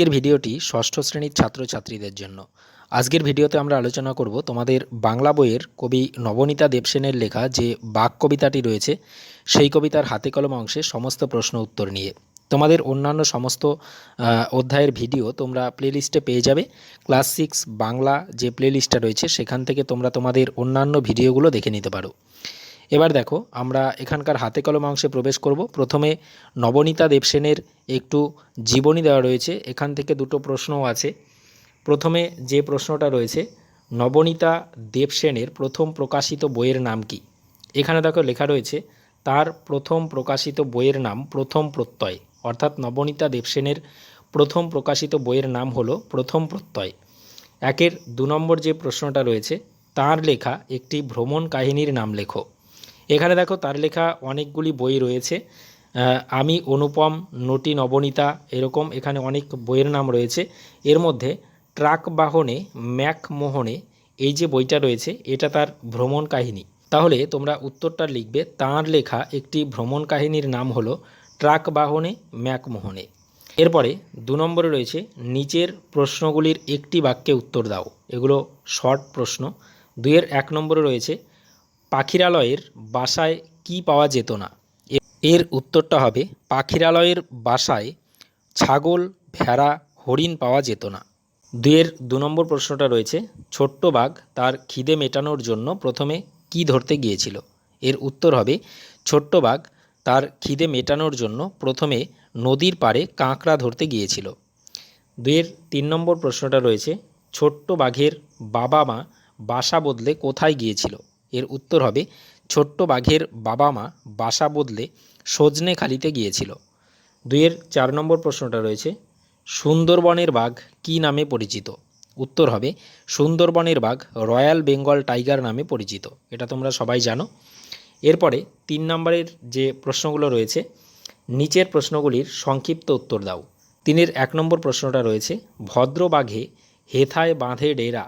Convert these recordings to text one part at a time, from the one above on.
আজকের ভিডিওটি ষষ্ঠ শ্রেণির ছাত্রছাত্রীদের জন্য। আজকের ভিডিওতে আমরা আলোচনা করব তোমাদের বাংলা বইয়ের কবি নবনীতা দেবসেনের লেখা যে বাক কবিতাটি রয়েছে, সেই কবিতার হাতে কলম অংশে সমস্ত প্রশ্ন উত্তর নিয়ে। তোমাদের অন্যান্য সমস্ত অধ্যায়ের ভিডিও তোমরা প্লেলিস্টে পেয়ে যাবে। ক্লাস সিক্স বাংলা যে প্লেলিস্টটা রয়েছে, সেখান থেকে তোমরা তোমাদের অন্যান্য ভিডিওগুলো দেখে নিতে পারো। এবার দেখো, আমরা এখানকার হাতে কলম অংশে প্রবেশ করব। প্রথমে নবনীতা দেবসেনের একটু জীবনী দেওয়া রয়েছে। এখান থেকে দুটো প্রশ্নও আছে। প্রথমে যে প্রশ্নটা রয়েছে, নবনীতা দেবসেনের প্রথম প্রকাশিত বইয়ের নাম কি? এখানে দেখো লেখা রয়েছে, তার প্রথম প্রকাশিত বইয়ের নাম প্রথম প্রত্যয়। অর্থাৎ নবনীতা দেবসেনের প্রথম প্রকাশিত বইয়ের নাম হলো প্রথম প্রত্যয়। একের দু নম্বর যে প্রশ্নটা রয়েছে, তার লেখা একটি ভ্রমণ কাহিনীর নাম লেখো। এখানে দেখো তার লেখা অনেকগুলি বই রয়েছে। আমি, অনুপম, নটি নবনীতা এরকম এখানে অনেক বইয়ের নাম রয়েছে। এর মধ্যে ট্রাক বাহনে ম্যাক মোহনে এই যে বইটা রয়েছে, এটা তার ভ্রমণ কাহিনী। তাহলে তোমরা উত্তরটা লিখবে, তার লেখা একটি ভ্রমণ কাহিনীর নাম হলো ট্রাক বাহনে ম্যাক মোহনে। এরপরে দু নম্বরে রয়েছে, নিচের প্রশ্নগুলির একটি বাক্যে উত্তর দাও। এগুলো শর্ট প্রশ্ন। দুইয়ের এক নম্বরে রয়েছে পাখিরালয়ের বাসায় কি পাওয়া যেত না? এর উত্তরটা হবে, পাখিরালয়ের বাসায় ছাগল, ভেড়া, হরিণ পাওয়া যেত না। দুয়ের দু নম্বর প্রশ্নটা রয়েছে, ছোট্ট বাঘ তার খিদে মেটানোর জন্য প্রথমে কি ধরতে গিয়েছিল? এর উত্তর হবে, ছোট্ট বাঘ তার খিদে মেটানোর জন্য প্রথমে নদীর পাড়ে কাঁকড়া ধরতে গিয়েছিল। দুয়ের তিন নম্বর প্রশ্নটা রয়েছে, ছোট্ট বাঘের বাবা মা বাসা বদলে কোথায় গিয়েছিল? এর উত্তর হবে, ছোট্ট বাঘের বাবা মা বাসা বদলে সজনে খালিতে গিয়েছিল। দুইয়ের চার নম্বর প্রশ্নটা রয়েছে, সুন্দরবনের বাঘ কী নামে পরিচিত? উত্তর হবে, সুন্দরবনের বাঘ রয়্যাল বেঙ্গল টাইগার নামে পরিচিত, এটা তোমরা সবাই জানো। এরপরে তিন নম্বরের যে প্রশ্নগুলো রয়েছে, নিচের প্রশ্নগুলির সংক্ষিপ্ত উত্তর দাও। তিনের এক নম্বর প্রশ্নটা রয়েছে, ভদ্র বাঘে হেথায় বাঁধে ডেরা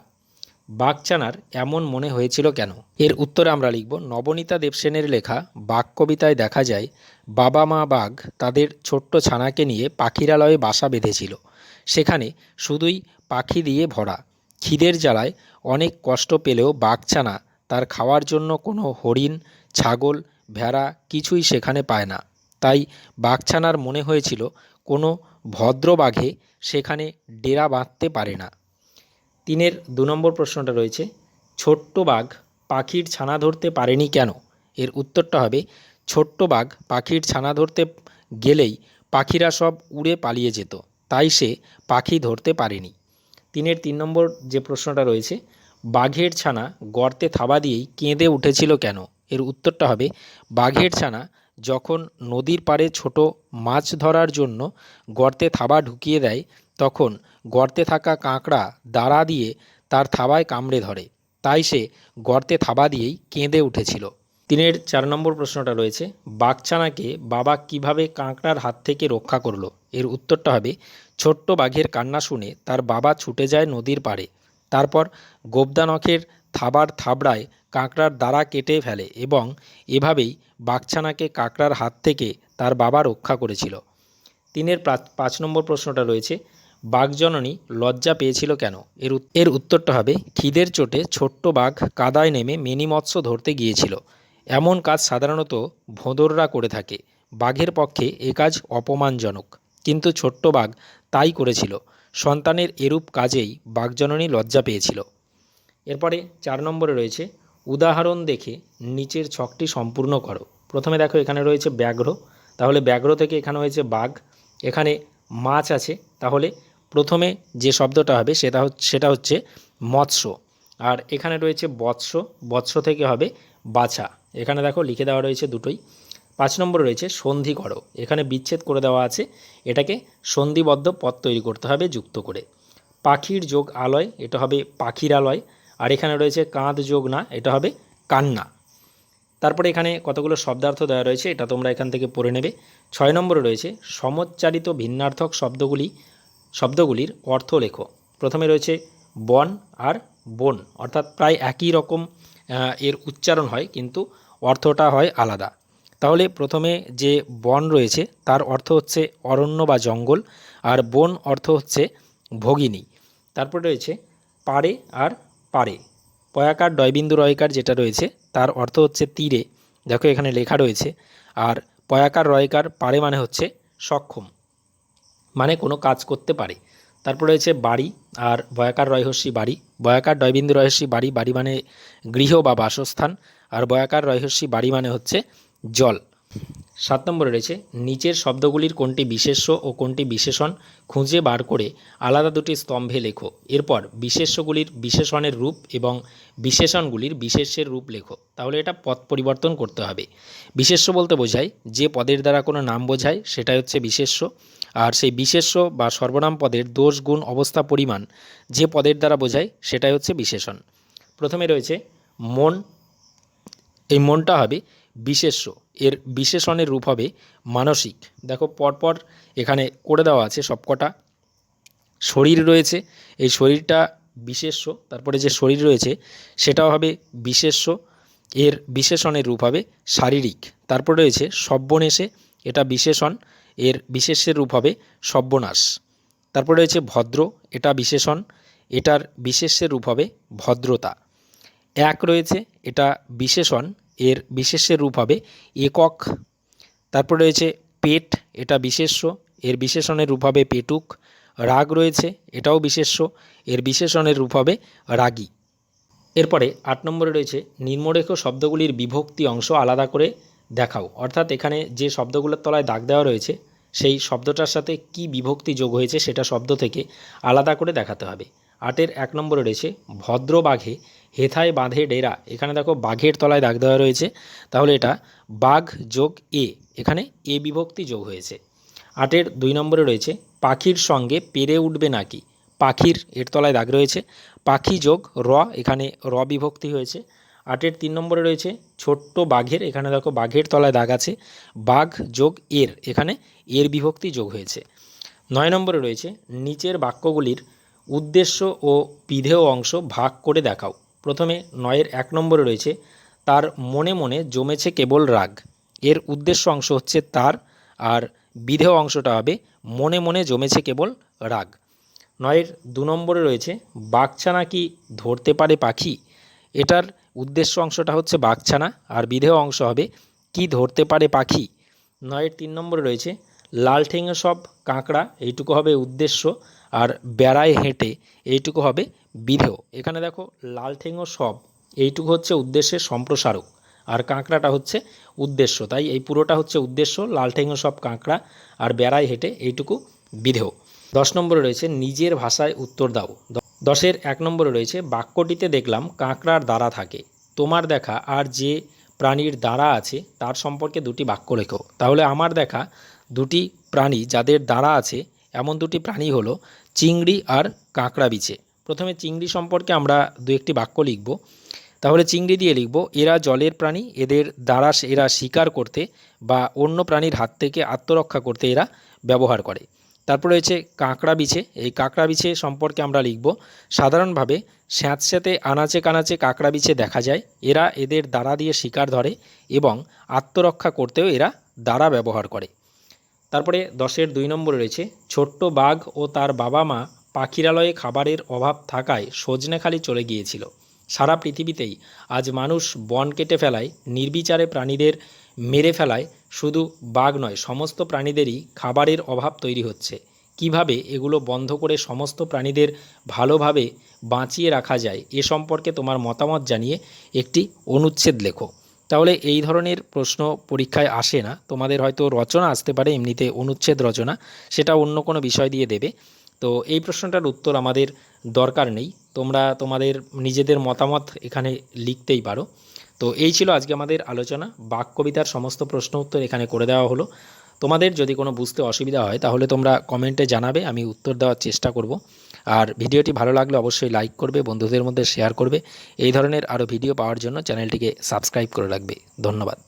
বাঘচানার এমন মনে হয়েছিল কেন? এর উত্তরে আমরা লিখব, নবনীতা দেবসেনের লেখা বাঘ কবিতায় দেখা যায়, বাবা মা বাঘ তাদের ছোট্ট ছানাকে নিয়ে পাখিরালয়ে বাসা বেঁধেছিল। সেখানে শুধুই পাখি দিয়ে ভরা, খিদের জ্বালায় অনেক কষ্ট পেলেও বাঘছানা তার খাওয়ার জন্য কোনো হরিণ, ছাগল, ভেড়া কিছুই সেখানে পায় না। তাই বাঘছানার মনে হয়েছিল কোনো ভদ্র বাঘে সেখানে ডেরা বাঁধতে পারে না। তিনের দু নম্বর প্রশ্নটা রয়েছে, ছোট্ট বাঘ পাখির ছানা ধরতে পারেনি কেন? এর উত্তরটা হবে, ছোট্ট বাঘ পাখির ছানা ধরতে গেলেই পাখিরা সব উড়ে পালিয়ে যেত, তাই সে পাখি ধরতে পারেনি। তিনের তিন নম্বর যে প্রশ্নটা রয়েছে, বাঘের ছানা গর্তে থাবা দিয়েই কেঁদে উঠেছিল কেন? এর উত্তরটা হবে, বাঘের ছানা যখন নদীর পাড়ে ছোট মাছ ধরার জন্য গর্তে থাবা ঢুকিয়ে দেয়, তখন গর্তে থাকা কাঁকড়া দাঁড়া দিয়ে তার থাবায় কামড়ে ধরে। তাই সে গর্তে থাবা দিয়েই কেঁদে উঠেছিল। তিনের চার নম্বর প্রশ্নটা রয়েছে বাঘছানাকে বাবা কীভাবে কাঁকড়ার হাত থেকে রক্ষা করল? এর উত্তরটা হবে, ছোট্ট বাঘের কান্না শুনে তার বাবা ছুটে যায় নদীর পাড়ে। তারপর গোবদানখের থাবার থাবড়ায় কাঁকড়ার দ্বারা কেটে ফেলে এবং এভাবেই বাঘছানাকে কাঁকড়ার হাত থেকে তার বাবা রক্ষা করেছিল। তিনের পাঁচ- নম্বর প্রশ্নটা রয়েছে বাঘজননী লজ্জা পেয়েছিল কেন? এর এর উত্তরটা হবে, খিদের চোটে ছোট্ট বাঘ কাদায় নেমে মিনি মৎস্য ধরতে গিয়েছিল। এমন কাজ সাধারণত ভোঁদররা করে থাকে। বাঘের পক্ষে এ কাজ অপমানজনক। কিন্তু ছোট্ট বাঘ তাই করেছিল। সন্তানের এরূপ কাজেই বাঘজননী লজ্জা পেয়েছিল। এরপরে চার নম্বরে রয়েছে, উদাহরণ দেখে নিচের ছকটি সম্পূর্ণ করো। প্রথমে দেখো, এখানে রয়েছে ব্যাঘ্র। তাহলে ব্যাঘ্র থেকে এখানে হয়েছে বাঘ। এখানে মাছ আছে। তাহলে প্রথমে যে শব্দটা হবে সেটা সেটা হচ্ছে মৎস্য। আর এখানে রয়েছে বৎস। বৎস থেকে হবে বাছা। এখানে দেখো লিখে দেওয়া রয়েছে দুটোই। পাঁচ নম্বর রয়েছে সন্ধি করো এখানে বিচ্ছেদ করে দেওয়া আছে। এটাকে সন্ধিবদ্ধ পথ তৈরি করতে হবে যুক্ত করে। পাখির যোগ আলয়, এটা হবে পাখির আলয়। আর এখানে রয়েছে কাঁধ যোগ না, এটা হবে কান্না। তারপরে এখানে কতগুলো শব্দার্থ দেওয়া রয়েছে, এটা তোমরা এখান থেকে পড়ে নেবে। ছয় নম্বরে রয়েছে সমচ্চারিত ভিন্নার্থক শব্দগুলি শব্দগুলির অর্থ লেখো। প্রথমে রয়েছে বন আর বন, অর্থাৎ প্রায় একই রকম এর উচ্চারণ হয়, কিন্তু অর্থটা হয় আলাদা। তাহলে প্রথমে যে বন রয়েছে, তার অর্থ হচ্ছে অরণ্য বা জঙ্গল, আর বন অর্থ হচ্ছে ভগিনী। তারপর রয়েছে পাড়ে আর পাড়ে। পয়াকার ডয়বিন্দু রয়কার যেটা রয়েছে, তার অর্থ হচ্ছে তীরে। দেখো এখানে লেখা রয়েছে, আর পয়াকার রয়কার পারে মানে হচ্ছে সক্ষম। মানে কোনো কাজ করতে পারে। তারপর রয়েছে বাড়ি আর বয়াকার রয়হস্যি বাড়ি। বয়াকার ডয়বিন্দু রয়হস্যি বাড়ি বাড়ি মানে গৃহ বা বাসস্থান আর বয়াকার রয়হস্যি বাড়ি মানে হচ্ছে জল। সাত নম্বরে রয়েছে, নিচের শব্দগুলির কোনটি বিশেষ্য ও কোনটি বিশেষণ খুঁজে বার করে আলাদা দুটি স্তম্ভে লেখো। এরপর বিশেষ্যগুলির বিশেষণের রূপ এবং বিশেষণগুলির বিশেষ্যের রূপ লেখো। তাহলে এটা পদ পরিবর্তন করতে হবে। বিশেষ্য বলতে বোঝায় যে পদের দ্বারা কোনো নাম বোঝায়, সেটাই হচ্ছে বিশেষ্য। আর সেই বিশেষ্য বা সর্বনাম পদের দোষ, গুণ, অবস্থা, পরিমাণ যে পদের দ্বারা বোঝায় সেটাই হচ্ছে বিশেষণ। প্রথমে রয়েছে মন। এই মনটা হবে বিশেষ্য। এর বিশেষণের রূপ হবে মানসিক। দেখো, পরপর এখানে করে দেওয়া আছে সবকটা। শরীর রয়েছে, এই শরীরটা বিশেষ্য। তারপরে যে শরীর রয়েছে সেটাও হবে বিশেষ্য। এর বিশেষণের রূপ হবে শারীরিক। তারপর রয়েছে সব্যনেশে এটা বিশেষণ। এর বিশেষের রূপ হবে সব্যনাশ। তারপরে রয়েছে ভদ্র, এটা বিশেষণ। এটার বিশেষের রূপ হবে ভদ্রতা। এক রয়েছে, এটা বিশেষণ। এর বিশেষের রূপ হবে একক। তারপরে রয়েছে পেট, এটা বিশেষ্য। এর বিশেষণের রূপ হবে পেটুক। রাগ রয়েছে, এটাও বিশেষ্য। এর বিশেষণের রূপ হবে রাগী। এরপরে আট নম্বরে রয়েছে নিম্নরেখ শব্দগুলির বিভক্তি অংশ আলাদা করে দেখাও। অর্থাৎ এখানে যে শব্দগুলোর তলায় দাগ দেওয়া রয়েছে, সেই শব্দটার সাথে কি বিভক্তি যোগ হয়েছে সেটা শব্দ থেকে আলাদা করে দেখাতে হবে। আটের এক নম্বরে রয়েছে, ভদ্র বাঘে হেথায় বাঁধে ডেরা। এখানে দেখো, বাঘের তলায় দাগ দেওয়া রয়েছে। তাহলে এটা বাঘ যোগ এ, এখানে এ বিভক্তি যোগ হয়েছে। আটের দুই নম্বরে রয়েছে, পাখির সঙ্গে পেরে উঠবে নাকি? পাখির, এর তলায় দাগ রয়েছে। পাখি যোগ র, এখানে র বিভক্তি হয়েছে। আটের তিন নম্বরে রয়েছে ছোট্ট বাঘের, এখানে দেখো বাঘের তলায় দাগ আছে, বাঘ যোগ এর, এখানে এর বিভক্তি যোগ হয়েছে। নয় নম্বরে রয়েছে নিচের বাক্যগুলির উদ্দেশ্য ও বিধেয় অংশ ভাগ করে দেখাও। প্রথমে নয়ের এক নম্বরে রয়েছে তার মনে মনে জমেছে কেবল রাগ। এর উদ্দেশ্য অংশ হচ্ছে তার, আর বিধেয় অংশটা হবে মনে মনে জমেছে কেবল রাগ। নয়ের দু নম্বরে রয়েছে বাঘছানা কি ধরতে পারে পাখি? এটার উদ্দেশ্য অংশটা হচ্ছে বাঘছানা, আর বিধেয় অংশ হবে কি ধরতে পারে পাখি। নয়ের তিন নম্বরে রয়েছে, লাল ঠেঙে সব কাঁকড়া, এইটুকু হবে উদ্দেশ্য, আর বেড়ায় হেঁটে, এইটুকু হবে বিধেয়। এখানে দেখো, লাল ঠেঙো সব, এইটুকু হচ্ছে উদ্দেশ্যের সম্প্রসারক, আর কাঁকড়াটা হচ্ছে উদ্দেশ্য। তাই এই পুরোটা হচ্ছে উদ্দেশ্য, লাল ঠেঙো সব কাঁকড়া, আর বেড়ায় হেঁটে, এইটুকু বিধেয়। দশ নম্বরে রয়েছে, নিজের ভাষায় উত্তর দাও। দশের এক নম্বরে রয়েছে, বাক্যটিতে দেখলাম, কাঁকড়ার দ্বারা থাকে। তোমার দেখা আর যে প্রাণীর দ্বারা আছে, তার সম্পর্কে দুটি বাক্য লেখো। তাহলে আমার দেখা দুটি প্রাণী যাদের দ্বারা আছে, এমন দুটি প্রাণী হলো চিংড়ি আর কাঁকড়া বিছে প্রথমে চিংড়ি সম্পর্কে আমরা দু একটি বাক্য লিখব। তাহলে চিংড়ি দিয়ে লিখব, এরা জলের প্রাণী, এদের দ্বারা এরা শিকার করতে বা অন্য প্রাণীর হাত থেকে আত্মরক্ষা করতে এরা ব্যবহার করে। তারপর রয়েছে কাঁকড়া বিছে। এই কাঁকড়া বিছে সম্পর্কে আমরা লিখব, সাধারণভাবে স্যাঁতস্যাঁতে আনাচে কানাচে কাঁকড়া বিছে দেখা যায়। এরা এদের দ্বারা দিয়ে শিকার ধরে এবং আত্মরক্ষা করতেও এরা দ্বারা ব্যবহার করে। তারপরে দশের দুই নম্বরে রয়েছে, ছোট্ট বাঘ ও তার বাবা মা পাখিরালয়ে খাবারের অভাব থাকায় সজনেখালি চলে গিয়েছিল। সারা পৃথিবীতেই আজ মানুষ বন কেটে ফেলায়, নির্বিচারে প্রাণীদের মেরে ফেলায় শুধু বাঘ নয়, সমস্ত প্রাণীদেরই খাবারের অভাব তৈরি হচ্ছে। কীভাবে এগুলো বন্ধ করে সমস্ত প্রাণীদের ভালোভাবে বাঁচিয়ে রাখা যায়, এ সম্পর্কে তোমার মতামত জানিয়ে একটি অনুচ্ছেদ লেখো। তাহলে এই ধরনের প্রশ্ন পরীক্ষায় আসে না। তোমাদের হয়তো রচনা আসতে পারে, এমনিতে অনুচ্ছেদ রচনা, সেটা অন্য কোনো বিষয় দিয়ে দেবে। তো এই প্রশ্নটার উত্তর আমাদের দরকার নেই। তোমরা তোমাদের নিজেদের মতামত এখানে লিখতেই পারো। তো এই ছিল আজকে আমাদের আলোচনা। বাক কবিতার সমস্ত প্রশ্ন উত্তর এখানে করে দেওয়া হলো। তোমাদের যদি কোনো বুঝতে অসুবিধা হয়, তাহলে তোমরা কমেন্টে জানাবে, আমি উত্তর দেওয়ার চেষ্টা করব। আর ভিডিওটি ভালো লাগলে অবশ্যই লাইক করবে, বন্ধুদের মধ্যে শেয়ার করবে। এই ধরনের আরও ভিডিও পাওয়ার জন্য চ্যানেলটিকে সাবস্ক্রাইব করে রাখবে। ধন্যবাদ।